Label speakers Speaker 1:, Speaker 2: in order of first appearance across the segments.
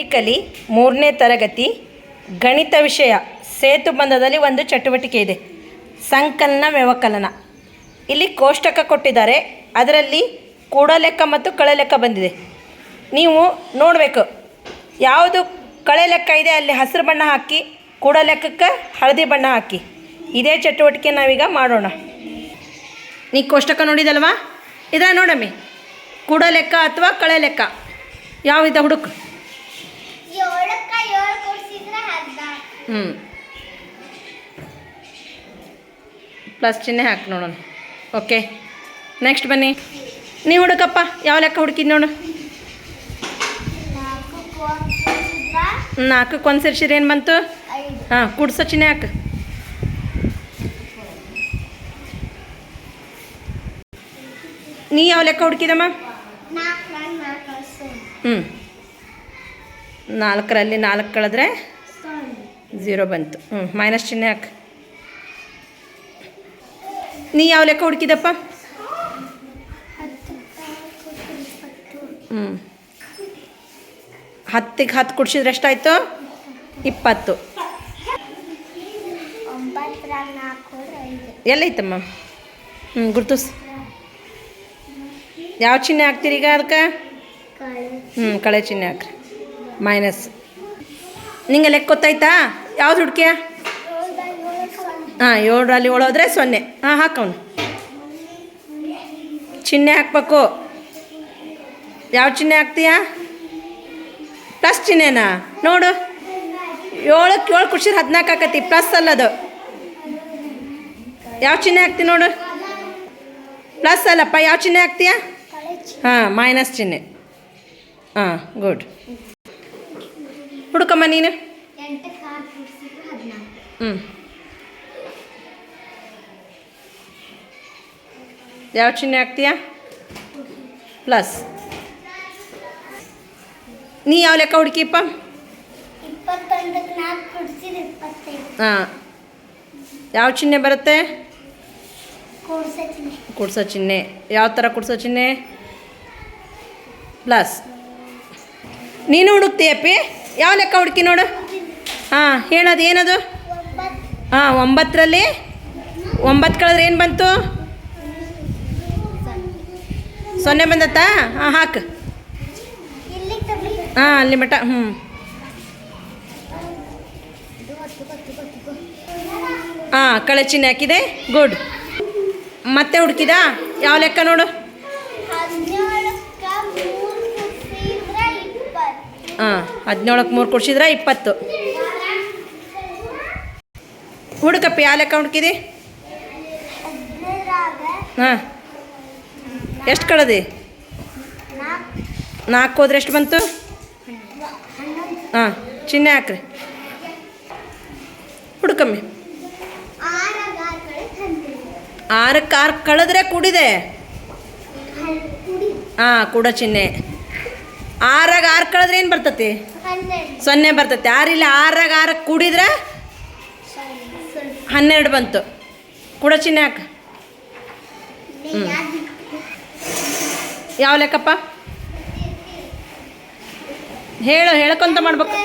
Speaker 1: ಟಿಕಲಿ ಮೂರನೇ ತರಗತಿ ಗಣಿತ ವಿಷಯ ಸೇತುಬಂಧದಲ್ಲಿ ಒಂದು ಚಟುವಟಿಕೆ ಇದೆ. ಸಂಕಲನ ವ್ಯವಕಲನ. ಇಲ್ಲಿ ಕೋಷ್ಟಕ ಕೊಟ್ಟಿದ್ದಾರೆ. ಅದರಲ್ಲಿ ಕೂಡ ಲೆಕ್ಕ ಮತ್ತು ಕಳೆ ಲೆಕ್ಕ ಬಂದಿದೆ. ನೀವು ನೋಡಬೇಕು. ಯಾವುದು ಕಳೆ ಲೆಕ್ಕ ಇದೆ ಅಲ್ಲಿ ಹಸಿರು ಬಣ್ಣ ಹಾಕಿ ಕೂಡ ಲೆಕ್ಕಕ್ಕೆ ಹಳದಿ ಬಣ್ಣ ಹಾಕಿ. ಇದೇ ಚಟುವಟಿಕೆ ನಾವೀಗ ಮಾಡೋಣ. ನೀ ಕೋಷ್ಟಕ ನೋಡಿದಲ್ವಾ? ಇದ ನೋಡಮ್ಮಿ. ಕೂಡ ಲೆಕ್ಕ ಅಥವಾ ಕಳೆ ಲೆಕ್ಕ ಯಾವಿದ ಹುಡುಕು
Speaker 2: ಏಳಕ್ಕ ಏಳು ಕೊಡ್ಸಿದ್ರೆ ಹದಿನಾಲ್ಕು
Speaker 1: ಹ್ಞೂ ಪ್ಲಸ್ ಚಿಹ್ನೆ ಹಾಕಿ ನೋಡೋಣ. ಓಕೆ ನೆಕ್ಸ್ಟ್ ಬನ್ನಿ. ನೀವು ಹುಡುಕಪ್ಪ. ಯಾವ ಲೆಕ್ಕ ಹುಡುಕಿದ್ ನೋಡು. ನಾಲ್ಕಕ್ಕೆ ಒಂದು ಸೇರ್ಸಿರಿ ಏನು ಬಂತು? ಹಾಂ ಕುಡ್ಸೋ ಚಿಹ್ನೆ ಹಾಕು. ನೀ ಯಾವ ಲೆಕ್ಕ ಹುಡುಕಿದಮ್ಮ? ಹ್ಞೂ ನಾಲ್ಕರಲ್ಲಿ ನಾಲ್ಕು ಕಳೆದ್ರೆ ಝೀರೋ ಬಂತು. ಹ್ಞೂ ಮೈನಸ್ ಚಿಹ್ನೆ ಹಾಕಿ. ನೀ ಯಾವ ಲೆಕ್ಕ ಹುಡುಕಿದಪ್ಪ? ಹ್ಞೂ ಹತ್ತಿಗೆ ಹತ್ತು ಕುಡ್ಸಿದ್ರೆ ಎಷ್ಟಾಯಿತು? ಇಪ್ಪತ್ತು. ಎಲ್ಲೈತಮ್ಮ? ಹ್ಞೂ ಗುರ್ತುಸ್. ಯಾವ ಚಿಹ್ನೆ ಹಾಕ್ತೀರಿ ಈಗ ಅದಕ್ಕೆ? ಹ್ಞೂ ಕಳೆ ಚಿಹ್ನೆ ಹಾಕ್ರಿ. ಮೈನಸ್. ನಿಂಗೆ ಲೆಕ್ಕ ಗೊತ್ತಾಯ್ತಾ? ಯಾವ್ದು ಹುಡುಕಿಯ? ಹಾಂ, ಏಳರಲ್ಲಿ ಏಳು ಹೋದರೆ ಸೊನ್ನೆ. ಹಾಂ ಹಾಕವನು ಚಿಹ್ನೆ ಹಾಕ್ಬೇಕು. ಯಾವ ಚಿಹ್ನೆ ಹಾಕ್ತೀಯಾ? ಪ್ಲಸ್ ಚಿಹ್ನೆನಾ? ನೋಡು. ಏಳಕ್ಕೆ ಏಳು ಖುಷಿ ಹದಿನಾಲ್ಕು ಆಕತಿ, ಪ್ಲಸ್ ಅಲ್ಲದು. ಯಾವ ಚಿಹ್ನೆ ಹಾಕ್ತಿ ನೋಡು. ಪ್ಲಸ್ ಅಲ್ಲಪ್ಪ, ಯಾವ ಚಿಹ್ನೆ ಹಾಕ್ತೀಯಾ? ಹಾಂ, ಮೈನಸ್ ಚಿಹ್ನೆ. ಹಾಂ, ಗುಡ್. ಹುಡುಕಮ್ಮ ನೀನು. ಹ್ಞೂ ಯಾವ ಚಿಹ್ನೆ ಹಾಕ್ತೀಯಾ? ಪ್ಲಸ್ ನೀ ಯಾವ ಲೆಕ್ಕ ಹುಡುಕಿಪ್ಪ ಹಾಂ. ಯಾವ ಚಿಹ್ನೆ ಬರುತ್ತೆ? ಕುಡ್ಸೋ ಚಿಹ್ನೆ. ಯಾವ ಥರ ಕುಡ್ಸೋ ಚಿಹ್ನೆ? ಪ್ಲಸ್ ನೀನು ಹುಡುಕ್ತೀಯಪ್ಪಿ ಯಾವ ಲೆಕ್ಕ ಹುಡುಕಿ ನೋಡು? ಹಾಂ, ಹೇಳೋದು, ಏನದು? ಹಾಂ, ಒಂಬತ್ತರಲ್ಲಿ? ಒಂಬತ್ತು ಕಳೆದ್ರೆ ಏನು ಬಂತು? ಸೊನ್ನೆ ಬಂದತ್ತಾ? ಹಾಂ, ಹಾಕು. ಹಾಂ, ಅಲ್ಲಿ ಮಠ ಹ್ಞೂ ಹಾಂ, ಕಳೆ ಹಾಕಿದೆ. ಗುಡ್. ಮತ್ತೆ ಹುಡುಕಿದ? ಯಾವ ಲೆಕ್ಕ ನೋಡು
Speaker 2: ಹದಿನೇಳಕ್ಕ ಮೂರು ಕೊಡ್ಸಿದ್ರೆ ಇಪ್ಪತ್ತು
Speaker 1: ಹಾಂ, ಹದಿನೇಳಕ್ಕೆ ಮೂರು ಕೊಡ್ಸಿದ್ರೆ ಇಪ್ಪತ್ತು. ಹುಡುಕಪ್ಪ ಯಾವ ಲೆಕ್ಕ ಹುಡುಕಿದಿ ಹಾಂ. ಎಷ್ಟು ಕಳದಿ?
Speaker 2: ನಾಲ್ಕು
Speaker 1: ಹೋದ್ರೆ ಎಷ್ಟು ಬಂತು? ಹಾಂ ಚಿಹ್ನೆ ಹಾಕ್ರಿ. ಹುಡುಕಮ್ಮಿ. ಆರಕ್ಕೆ ಆರು ಕಳೆದ್ರೆ ಕೂಡಿದೆ. ಹಾಂ, ಕೂಡ ಚಿಹ್ನೆ ಆರಾಗ ಆರು ಕಳೆದ್ರೆ ಏನು ಬರ್ತತಿ? ಸೊನ್ನೆ ಬರ್ತತಿ. ಆರಿಲ್ಲ ಆರಾಗ ಆರಕ್ಕೆ ಕೂಡಿದ್ರೆ ಹನ್ನೆರಡು ಬಂತು. ಕೂಡ ಚಿಹ್ನೆ ಹಾಕ. ಯಾವ ಲೆಕ್ಕಪ್ಪ? ಹೇಳು ಹೇಳ್ಕೊಂತ ಮಾಡ್ಬೇಕು.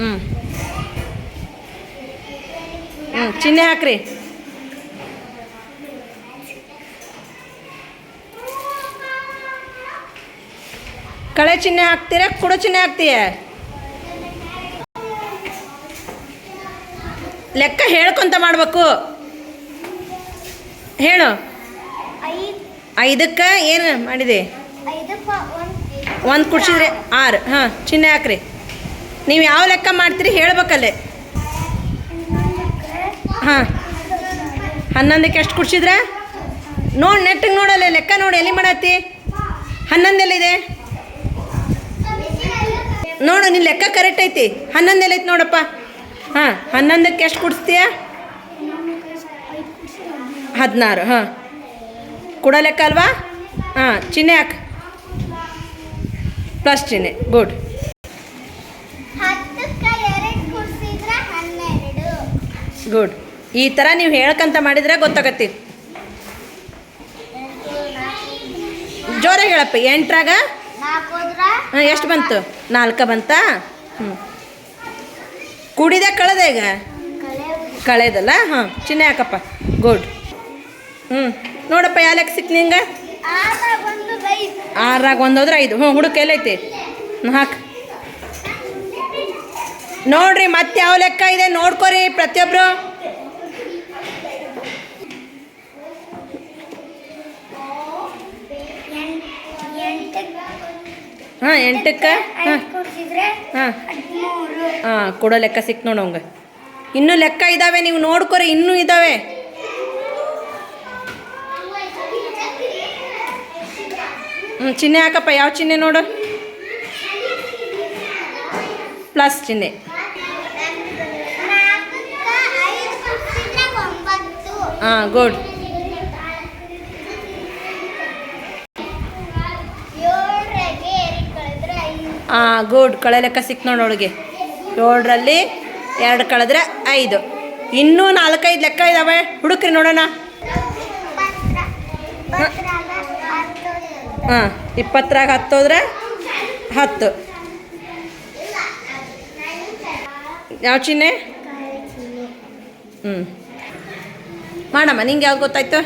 Speaker 1: ಹ್ಞೂ ಹ್ಞೂ ಚಿಹ್ನೆ ಹಾಕ್ರಿ. ಕಳೆ ಚಿಹ್ನೆ ಹಾಕ್ತೀರ, ಕುಡ ಚಿಹ್ನೆ ಹಾಕ್ತೀಯ? ಲೆಕ್ಕ ಹೇಳ್ಕೊಂತ ಮಾಡಬೇಕು. ಹೇಳು.
Speaker 2: ಐದು
Speaker 1: ಐದಕ್ಕೆ ಏನು ಮಾಡಿದೆ?
Speaker 2: ಒಂದು
Speaker 1: ಕುಡ್ಸಿದ್ರೆ ಆರು. ಹಾಂ, ಚಿಹ್ನೆ ಹಾಕ್ರಿ. ನೀವು ಯಾವ ಲೆಕ್ಕ ಮಾಡ್ತೀರಿ ಹೇಳ್ಬೇಕಲ್ಲೇ. ಹಾಂ. ಹನ್ನೊಂದಕ್ಕೆ ಎಷ್ಟು ಕುಡ್ಸಿದ್ರೆ? ನೋಡಿ, ನೆಟ್ಟಿಗೆ ನೋಡಲ್ಲ, ಲೆಕ್ಕ ನೋಡಿ, ಎಲ್ಲಿ ಮಾಡತ್ತಿ? ಹನ್ನೊಂದು ಎಲ್ಲಿದೆ ನೋಡು ನಿನ್ನ ಲೆಕ್ಕ ಕರೆಕ್ಟ್ ಐತಿ. ಹನ್ನೊಂದು ಎಲ್ಲೈತಿ ನೋಡಪ್ಪ. ಹಾಂ ಹನ್ನೊಂದಕ್ಕೆ ಎಷ್ಟು ಕುಡಿಸ್ತೀಯ? ಹದಿನಾರು ಹಾಂ. ಕೂಡ ಲೆಕ್ಕ ಅಲ್ವಾ? ಹಾಂ ಚಿಹ್ನೆ ಹಾಕ. ಪ್ಲಸ್ ಚಿಹ್ನೆ ಗುಡ್ ಗುಡ್ ಈ ಥರ ನೀವು ಹೇಳ್ಕಂತ ಮಾಡಿದರೆ ಗೊತ್ತಾಗತ್ತಿ. ಜೋರಾಗಿ ಹೇಳಪ್ಪ ಎಂಟ್ರಾಗ? ಹಾಂ ಎಷ್ಟು ಬಂತು? ನಾಲ್ಕ ಬಂತಾ? ಹ್ಞೂ ಕೂಡಿದೆ ಕಳೆದ ಈಗ?
Speaker 2: ಕಳೆ
Speaker 1: ಕಳೆದಲ್ಲ? ಹಾಂ, ಚಿನ್ನ ಯಾಕಪ್ಪ ಗುಡ್ ಹ್ಞೂ ನೋಡಪ್ಪ ಯಾವ ಲೆಕ್ಕ ಸಿಕ್ತು ನಿಂಗೆ?
Speaker 2: ಆರಾಗ ಒಂದು ಐದು.
Speaker 1: ಹ್ಞೂ ಹುಡುಕ, ಎಲ್ಲೈತಿ? ಹಾಕು. ನೋಡ್ರಿ, ಮತ್ತೆ ಯಾವ ಲೆಕ್ಕ ಇದೆ? ನೋಡ್ಕೊರಿ ಪ್ರತಿಯೊಬ್ಬರು ಹಾಂ ಎಂಟಕ್ಕೆ? ಹಾಂ. ಹಾಂ. ಹಾಂ ಕೊಡೋ ಲೆಕ್ಕ ಸಿಕ್ ನೋಡು ಅವಂಗೆ. ಇನ್ನೂ ಲೆಕ್ಕ ಇದ್ದಾವೆ ನೀವು ನೋಡ್ಕೊರಿ ಇನ್ನೂ ಇದ್ದಾವೆ ಹ್ಞೂ ಚಿಹ್ನೆ ಹಾಕಪ್ಪ ಯಾವ ಚಿಹ್ನೆ ನೋಡು? ಪ್ಲಸ್ ಚಿಹ್ನೆ. ಹಾಂ ಗುಡ್
Speaker 2: ಏಳರಾಗೆ ಎರಡು ಕಳೆದ್ರೆ ಐದು
Speaker 1: ಹಾಂ ಗುಡ್ ಕಳೆ ಲೆಕ್ಕ ಸಿಕ್ ನೋಡು ಅವಳಿಗೆ ಏಳರಲ್ಲಿ ಎರಡು ಕಳೆದ್ರೆ ಐದು. ಇನ್ನೂ ನಾಲ್ಕೈದು ಲೆಕ್ಕ ಇದ್ದಾವೆ ಹುಡುಕ್ರಿ ನೋಡೋಣ. ಹಾಂ ಇಪ್ಪತ್ತರಾಗ ಹತ್ತೋದ್ರೆ ಹತ್ತು. ಯಾವ ಚಿಹ್ನೆ? ಹ್ಞೂ ಮಾಡಮ್ಮ ನಿಂಗೆ ಯಾವ್ದು ಗೊತ್ತಾಯ್ತು?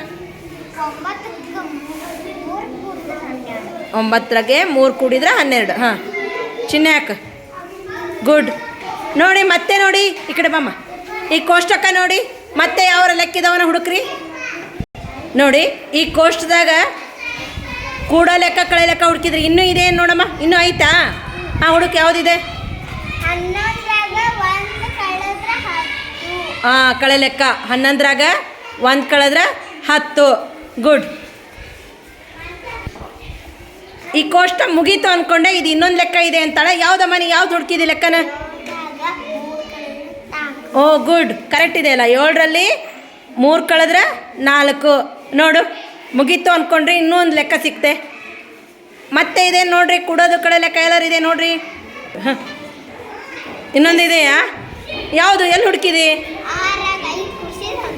Speaker 1: ಒಂಬತ್ತರಾಗೆ ಮೂರು ಕೂಡಿದ್ರೆ ಹನ್ನೆರಡು. ಹಾಂ. ಹಾಕು ಗುಡ್ ನೋಡಿ ಮತ್ತೆ ನೋಡಿ ಈ ಕಡೆ ಬಮ್ಮ. ಈ ಕೋಷ್ಟಕ ನೋಡಿ ಮತ್ತೆ ಯಾವ ಲೆಕ್ಕಿದವನ ಹುಡುಕ್ರಿ? ನೋಡಿ ಈ ಕೋಷ್ಟದಾಗ ಕೂಡ ಲೆಕ್ಕ ಕಳೆ ಲೆಕ್ಕ ಹುಡುಕಿದ್ರಿ. ಇನ್ನೂ ಇದೆ ನೋಡಮ್ಮ? ಇನ್ನೂ ಆಯ್ತಾ ಆ ಹುಡುಕ್ ಯಾವುದಿದೆ? ಹಾಂ ಕಳೆ ಲೆಕ್ಕ. ಹನ್ನೊಂದರಾಗ ಒಂದು ಕಳೆದ್ರೆ ಹತ್ತು. ಗುಡ್ ಈ ಕೋಷ್ಟ ಮುಗೀತು ಅಂದ್ಕೊಂಡೆ ಇದು ಇನ್ನೊಂದು ಲೆಕ್ಕ ಇದೆ ಅಂತಾಳೆ. ಯಾವ್ದಮ್ಮ ನೀ ಯಾವ್ದು ಹುಡ್ಕಿದಿ ಲೆಕ್ಕನ? ಓ ಗುಡ್ ಕರೆಕ್ಟ್ ಇದೆ ಅಲ್ಲ. ಏಳರಲ್ಲಿ ಮೂರು ಕಳೆದ್ರೆ ನಾಲ್ಕು. ನೋಡು, ಮುಗೀತು ಅಂದ್ಕೊಂಡ್ರೆ ಇನ್ನೂ ಒಂದು ಲೆಕ್ಕ ಸಿಕ್ತೆ. ಮತ್ತೆ ಇದೆ ನೋಡ್ರಿ, ಕುಡೋದು ಕಡೆ ಲೆಕ್ಕ ಎಲ್ಲರೂ ಇದೆ ನೋಡ್ರಿ. ಹಾಂ ಇನ್ನೊಂದು ಇದೆಯಾ? ಯಾವುದು, ಎಲ್ಲಿ ಹುಡುಕಿದಿ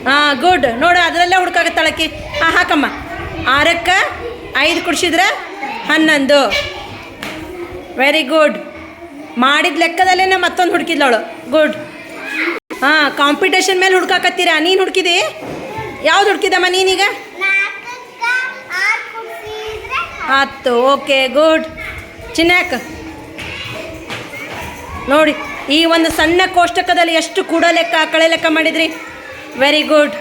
Speaker 1: ಹಾಂ ಗುಡ್ ನೋಡು, ಅದರಲ್ಲೇ ಹುಡ್ಕಾಗತ್ತಳಕ್ಕಿ ಹಾಂ, ಹಾಕಮ್ಮ. ಆರಕ್ಕೆ ಐದು ಕುಡಿಸಿದ್ರೆ ಹನ್ನೊಂದು. ವೆರಿ ಗುಡ್ ಮಾಡಿದ ಲೆಕ್ಕದಲ್ಲೇ ಮತ್ತೊಂದು ಹುಡುಕಿದ್ಲವಳು. ಗುಡ್ ಹಾಂ ಕಾಂಪಿಟೇಷನ್ ಮೇಲೆ ಹುಡ್ಕಾಕತ್ತೀರಾ? ನೀನು ಹುಡುಕಿದಿ? ಯಾವ್ದು ಹುಡುಕಿದಮ್ಮ ನೀನೀಗ? ಹತ್ತು. ಓಕೆ ಗುಡ್ ಚಿನ್ನಾಕ. ನೋಡಿ, ಈ ಒಂದು ಸಣ್ಣ ಕೋಷ್ಟಕದಲ್ಲಿ ಎಷ್ಟು ಕೂಡ ಲೆಕ್ಕ ಕಳೆ ಲೆಕ್ಕ ಮಾಡಿದ್ರಿ? Very good